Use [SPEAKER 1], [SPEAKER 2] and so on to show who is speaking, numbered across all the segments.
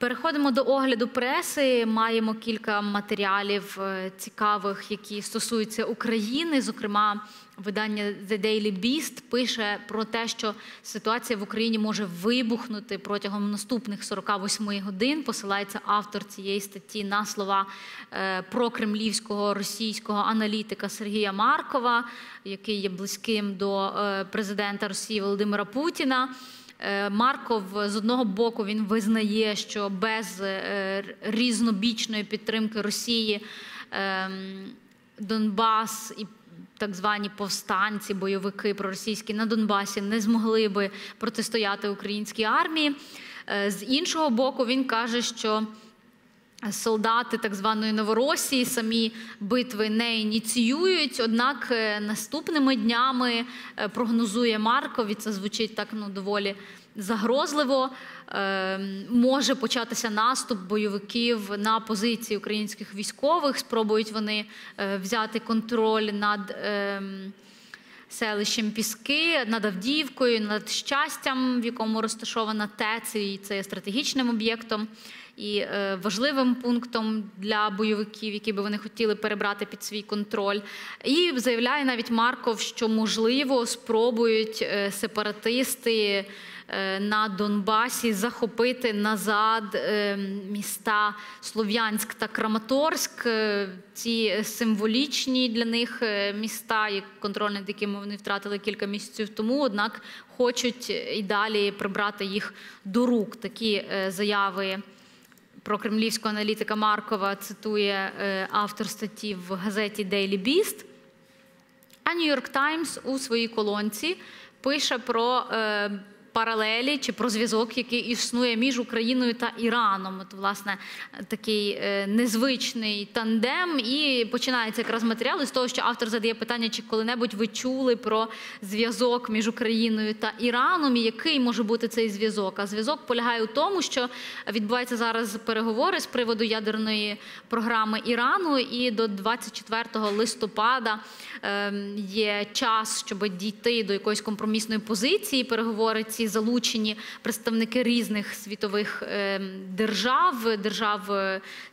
[SPEAKER 1] Переходимо до огляду преси. Маємо кілька матеріалів е, цікавих, які стосуються України. Зокрема, видання The Daily Beast пише про те, що ситуація в Україні може вибухнути протягом наступних 48 годин. Посилається автор цієї статті на слова е, прокремлівського російського аналітика Сергія Маркова, який є близьким до е, президента Росії Володимира Путіна. Е, Марков з одного боку він визнає, що без е, різнобічної підтримки Росії ем, Донбас і так звані повстанці, бойовики проросійські на Донбасі не змогли би протистояти українській армії. Е, з іншого боку, він каже, що Солдати так званої Новоросії самі битви не ініціюють. Однак наступними днями прогнозує Марков, і це звучить так ну доволі загрозливо. Може початися наступ бойовиків на позиції українських військових. Спробують вони взяти контроль над селищем Піски, над Авдіївкою, над щастям, в якому розташована ТЕЦ, і це є стратегічним об'єктом і важливим пунктом для бойовиків, які би вони хотіли перебрати під свій контроль. І заявляє навіть Марков, що можливо спробують сепаратисти. На Донбасі захопити назад міста Слов'янськ та Краматорськ, ці символічні для них міста, контроль над якими вони втратили кілька місяців тому. Однак хочуть і далі прибрати їх до рук. Такі заяви про кремлівського аналітика Маркова цитує автор статті в газеті Daily Beast. А York Times у своїй колонці пише про паралелі чи про зв'язок, який існує між Україною та Іраном. От, власне, такий незвичний тандем. І починається якраз матеріал з того, що автор задає питання, чи коли-небудь ви чули про зв'язок між Україною та Іраном, і який може бути цей зв'язок. А зв'язок полягає у тому, що відбуваються зараз переговори з приводу ядерної програми Ірану, і до 24 листопада є час, щоб дійти до якоїсь компромісної позиції. Переговори ці залучені представники різних світових держав, держав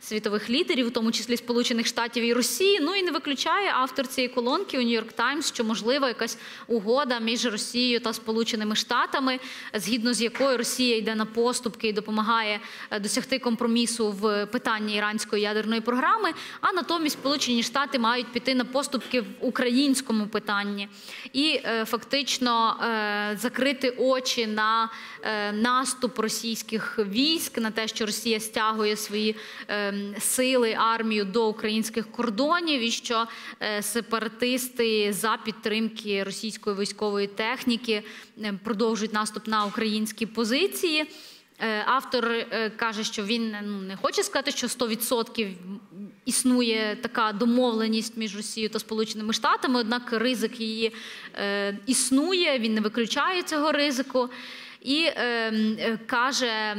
[SPEAKER 1] світових лідерів, у тому числі Сполучених Штатів і Росії. Ну і не виключає автор цієї колонки у Нью-Йорк Таймс, що можлива якась угода між Росією та Сполученими Штатами, згідно з якою Росія йде на поступки і допомагає досягти компромісу в питанні іранської ядерної програми. А натомість Сполучені Штати мають піти на поступки в українському питанні і фактично закрити очі очі на наступ російських військ, на те, що Росія стягує свої сили, армію до українських кордонів, і що сепаратисти за підтримки російської військової техніки продовжують наступ на українські позиції. Автор каже, що він ну, не хоче сказати, що 100% існує така домовленість між Росією та Сполученими Штатами, однак ризик її існує, він не виключає цього ризику. І е, каже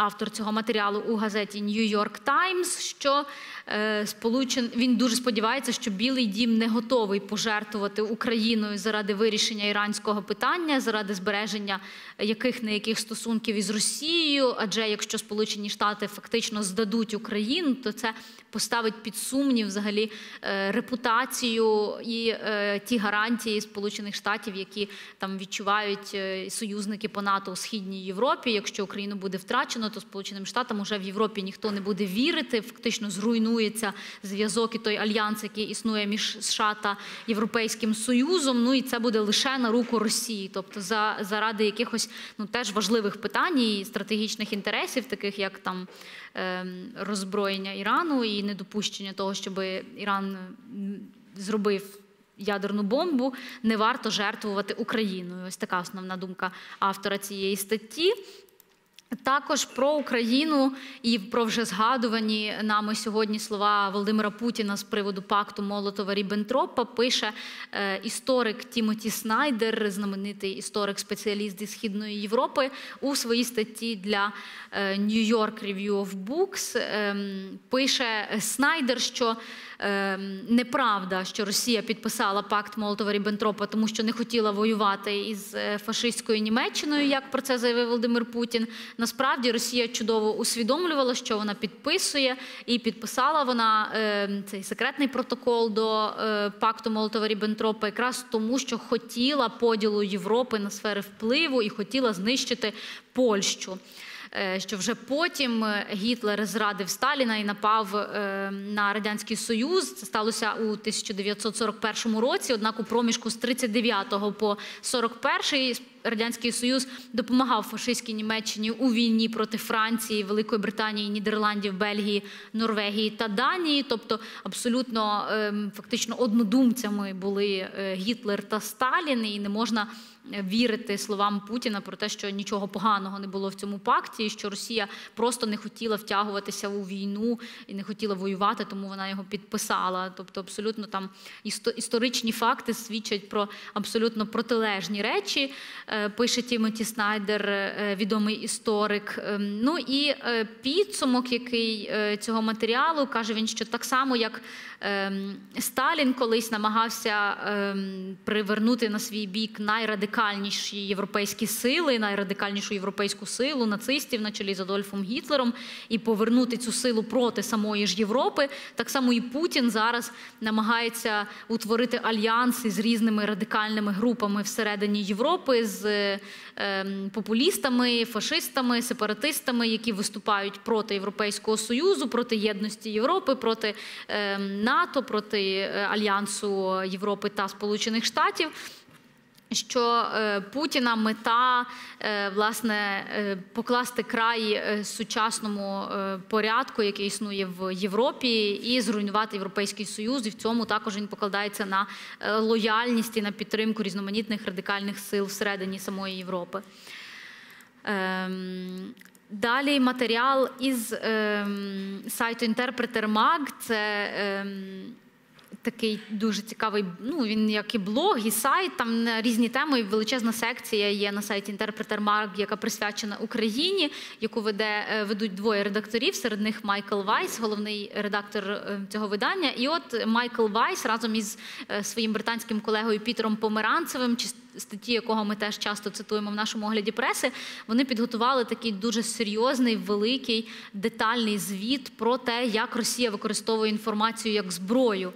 [SPEAKER 1] автор цього матеріалу у газеті York Times, що е, сполучен він дуже сподівається, що Білий Дім не готовий пожертвувати Україною заради вирішення іранського питання, заради збереження яких не яких стосунків із Росією. Адже якщо Сполучені Штати фактично здадуть Україну, то це поставить під сумнів взагалі е, репутацію і е, ті гарантії Сполучених Штатів, які там відчувають е, союзники по НАТО у східній Європі. Якщо Україну буде втрачено, то Сполученим Штатам уже в Європі ніхто не буде вірити. Фактично зруйнується зв'язок і той альянс, який існує між США та Європейським Союзом. Ну і це буде лише на руку Росії, тобто за заради якихось ну теж важливих питань і стратегічних інтересів, таких як там роззброєння Ірану і недопущення того, щоб Іран зробив. Ядерну бомбу не варто жертвувати Україною. Ось така основна думка автора цієї статті. Також про Україну і про вже згадувані нами сьогодні слова Володимира Путіна з приводу пакту Молотова Ріббентропа пише е, історик Тімоті Снайдер, знаменитий історик-спеціаліст зі Східної Європи, у своїй статті для е, New York Review of Books. Е, пише Снайдер, що е, неправда, що Росія підписала пакт Молотова Ріббентропа, тому що не хотіла воювати із е, фашистською Німеччиною, як про це заявив Володимир Путін. Насправді Росія чудово усвідомлювала, що вона підписує, і підписала вона е, цей секретний протокол до е, пакту Молотова Ріббентропа якраз тому, що хотіла поділу Європи на сфери впливу і хотіла знищити Польщу. Е, що вже потім е, Гітлер зрадив Сталіна і напав е, на радянський союз. Це сталося у 1941 році. Однак у проміжку з 39 по 41 радянський союз допомагав фашистській Німеччині у війні проти Франції, Великої Британії, Нідерландів, Бельгії, Норвегії та Данії. Тобто, абсолютно ем, фактично однодумцями були Гітлер та Сталін, і не можна вірити словам Путіна про те, що нічого поганого не було в цьому пакті, що Росія просто не хотіла втягуватися у війну і не хотіла воювати, тому вона його підписала. Тобто, абсолютно там історичні факти свідчать про абсолютно протилежні речі. Е, пише Тімоті Снайдер, е, відомий історик. Ем, ну і е, підсумок, який цього матеріалу каже він, що так само як ем, Сталін колись намагався ем, привернути на свій бік найрадикальніші європейські сили, найрадикальнішу європейську силу нацистів на чолі з Адольфом Гітлером і повернути цю силу проти самої ж Європи. Так само і Путін зараз намагається утворити альянси з різними радикальними групами всередині Європи, з е, популістами, фашистами, сепаратистами, які виступають проти Європейського союзу, проти єдності Європи, проти е, НАТО, проти е, альянсу Європи та Сполучених Штатів що е, Путіна мета е, власне е, покласти край сучасному порядку, який існує в Європі, і зруйнувати європейський союз. І в цьому також він покладається на лояльність і на підтримку різноманітних радикальних сил всередині самої Європи. Ем, далі матеріал із ем, сайту Interpreter Mag. Це ем, такий дуже цікавий. Ну він як і блог, і сайт. Там на різні теми. Величезна секція є на сайті Інтерпретер Марк, яка присвячена Україні, яку веде е, ведуть двоє редакторів. Серед них Майкл Вайс, головний редактор е, цього видання. І от Майкл Вайс разом із е, своїм британським колегою Пітером Померанцевим, статті якого ми теж часто цитуємо в нашому огляді преси. Вони підготували такий дуже серйозний, великий детальний звіт про те, як Росія використовує інформацію як зброю.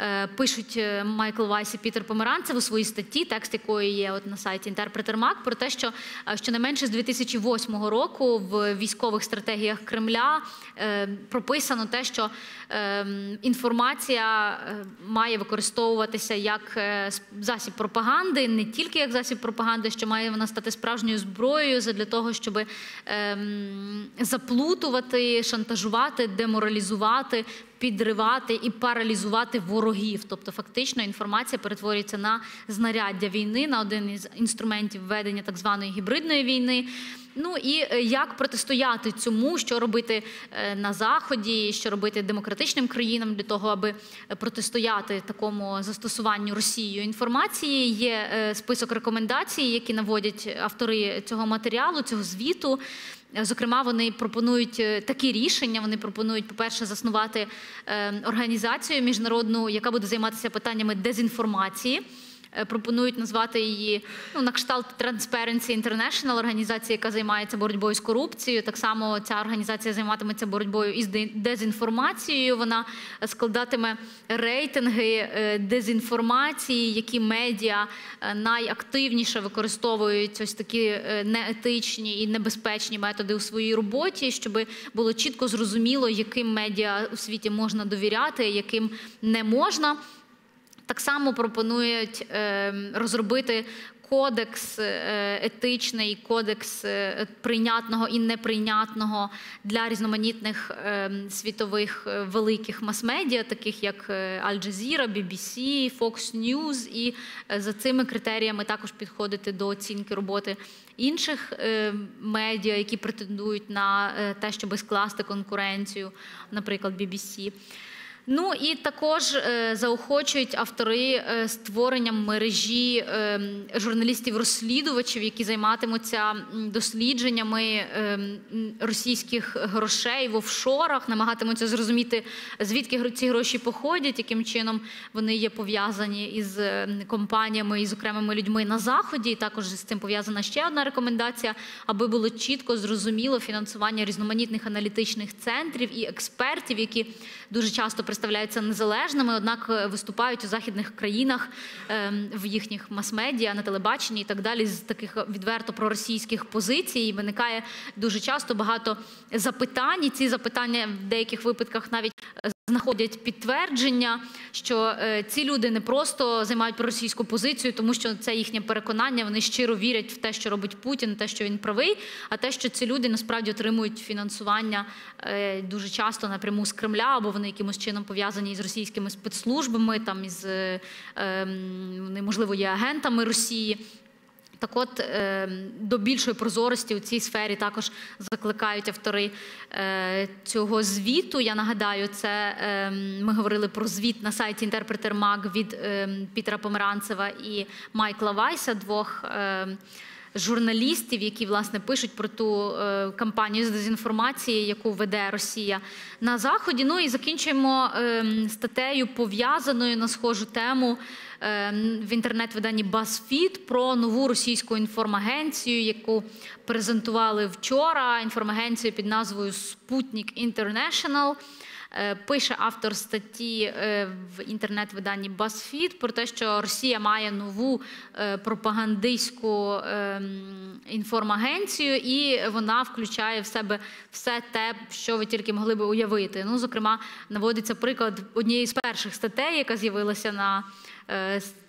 [SPEAKER 1] Е, пишуть е, Майкл Вайс і Пітер Померанцев у своїй статті, текст якої є от на сайті Інтерпретер Мак, про те, що е, щонайменше з 2008 року в військових стратегіях Кремля прописано те, що інформація має використовуватися як засіб пропаганди, не тільки як засіб пропаганди, що має вона стати справжньою зброєю для того, щоб заплутувати, шантажувати, деморалізувати підривати і паралізувати ворогів. Тобто, фактично, інформація перетворюється на знаряддя війни, на один із інструментів ведення так званої гібридної війни. Ну і е, як протистояти цьому, що робити е, на заході, що робити демократичним країнам для того, аби протистояти такому застосуванню Росією інформації. Є е, список рекомендацій, які наводять автори цього матеріалу, цього звіту. Зокрема, вони пропонують е, такі рішення. Вони пропонують, по-перше, заснувати е, організацію міжнародну, яка буде займатися питаннями дезінформації. Е, пропонують назвати її ну, на кшталт Transparency International, організація, яка займається боротьбою з корупцією. Так само ця організація займатиметься боротьбою із дезінформацією. Вона складатиме рейтинги е, дезінформації, які медіа е, найактивніше використовують ось такі неетичні і небезпечні методи у своїй роботі, щоб було чітко зрозуміло, яким медіа у світі можна довіряти, яким не можна. Так само пропонують ем, розробити кодекс е, етичний, кодекс е, прийнятного і неприйнятного для різноманітних світових е, великих мас-медіа, таких як Jazeera, BBC, Fox News, і за цими критеріями також підходити до оцінки роботи інших медіа, які претендують на те, щоб скласти конкуренцію, наприклад, BBC. Ну і також е, заохочують автори е, створенням мережі е, журналістів-розслідувачів, які займатимуться дослідженнями російських грошей в офшорах, намагатимуться зрозуміти, звідки ці гроші походять, яким чином вони є пов'язані із компаніями і з окремими людьми на заході. І також з цим пов'язана ще одна рекомендація, аби було чітко зрозуміло фінансування різноманітних аналітичних центрів і експертів, які дуже часто представляються незалежними, однак е, виступають у західних країнах ем, в їхніх мас-медіа, на телебаченні і так далі з таких відверто проросійських позицій. І виникає дуже часто багато запитань. І ці запитання в деяких випадках навіть е, знаходять підтвердження, що е, ці люди не просто займають проросійську позицію, тому що це їхнє переконання. Вони щиро вірять в те, що робить Путін, те, що він правий, а те, що ці люди насправді отримують фінансування е, дуже часто напряму з Кремля, або вони якимось чином пов'язані з російськими спецслужбами, там із е, ем, вони можливо є агентами Росії. Так от е, до більшої прозорості у цій сфері також закликають автори е, цього звіту. Я нагадаю, це е, ми говорили про звіт на сайті Інтерпретер Маг від Пітера Померанцева і Майкла Вайса, двох. Журналістів, які власне пишуть про ту е, кампанію з дезінформації, яку веде Росія на заході. Ну і закінчуємо е, статтею пов'язаною на схожу тему е, в інтернет-виданні BuzzFeed про нову російську інформагенцію, яку презентували вчора. Інформагенцію під назвою Спутник International. Е, Пише автор статті е, в інтернет-виданні BuzzFeed про те, що Росія має нову е, пропагандистську ем, інформагенцію, і вона включає в себе все те, що ви тільки могли би уявити. Ну, зокрема, наводиться приклад однієї з перших статей, яка з'явилася на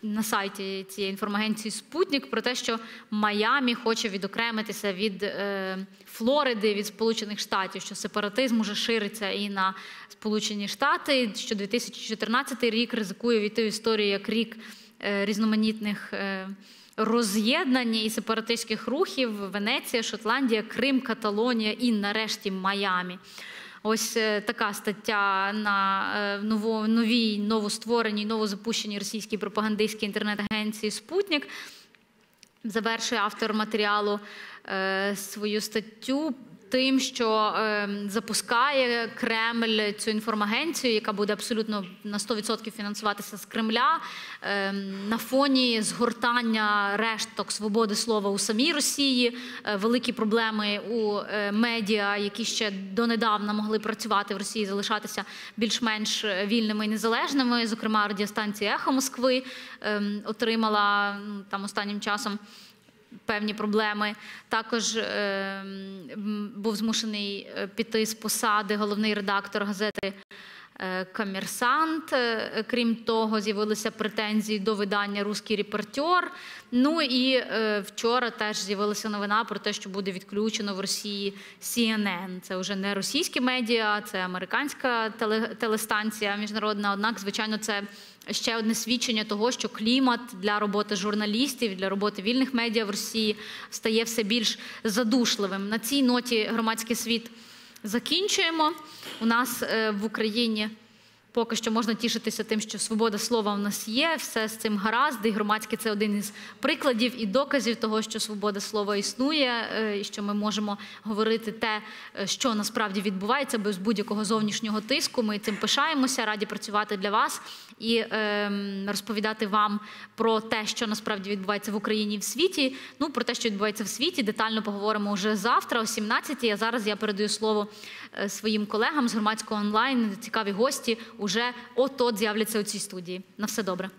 [SPEAKER 1] на сайті цієї інформагенції Спутник про те, що Майамі хоче відокремитися від е, Флориди, від Сполучених Штатів, що сепаратизм уже шириться і на Сполучені Штати, що 2014 рік ризикує війти в історію як рік е, різноманітних. е, Роз'єднання і сепаратистських рухів Венеція, Шотландія, Крим, Каталонія і нарешті Майамі. Ось е, така стаття на е, новій, новоствореній, новозапущеній російській пропагандистській інтернет-агенції Спутник. Завершує автор матеріалу е, свою статтю тим, що е, запускає Кремль цю інформагенцію, яка буде абсолютно на 100% фінансуватися з Кремля е, на фоні згортання решток свободи слова у самій Росії, е, великі проблеми у е, медіа, які ще донедавна могли працювати в Росії, залишатися більш-менш вільними і незалежними. Зокрема, радіостанція Ехо Москви е, отримала ну, там останнім часом певні проблеми. Також е, був змушений е, піти з посади головний редактор газети. Е, Комерсант. Е, Крім того, з'явилися претензії до видання Руський репортер. Ну і е, вчора теж з'явилася новина про те, що буде відключено в Росії CNN. Це вже не російські медіа, це американська телестанція міжнародна. Однак, звичайно, це ще одне свідчення того, що клімат для роботи журналістів, для роботи вільних медіа в Росії стає все більш задушливим. На цій ноті громадський світ закінчуємо. У нас е, в Україні поки що можна тішитися тим, що свобода слова у нас є, все з цим гаразд, і громадське це один із прикладів і доказів того, що свобода слова існує, е, і що ми можемо говорити те, е, що насправді відбувається без будь-якого зовнішнього тиску. Ми цим пишаємося, раді працювати для вас і ем, розповідати вам про те, що насправді відбувається в Україні і в світі. Ну про те, що відбувається в світі, детально поговоримо вже завтра, о 17-й. А зараз я передаю слово е, своїм колегам з громадського онлайн. Цікаві гості уже от-от з'являться у цій студії. На все добре.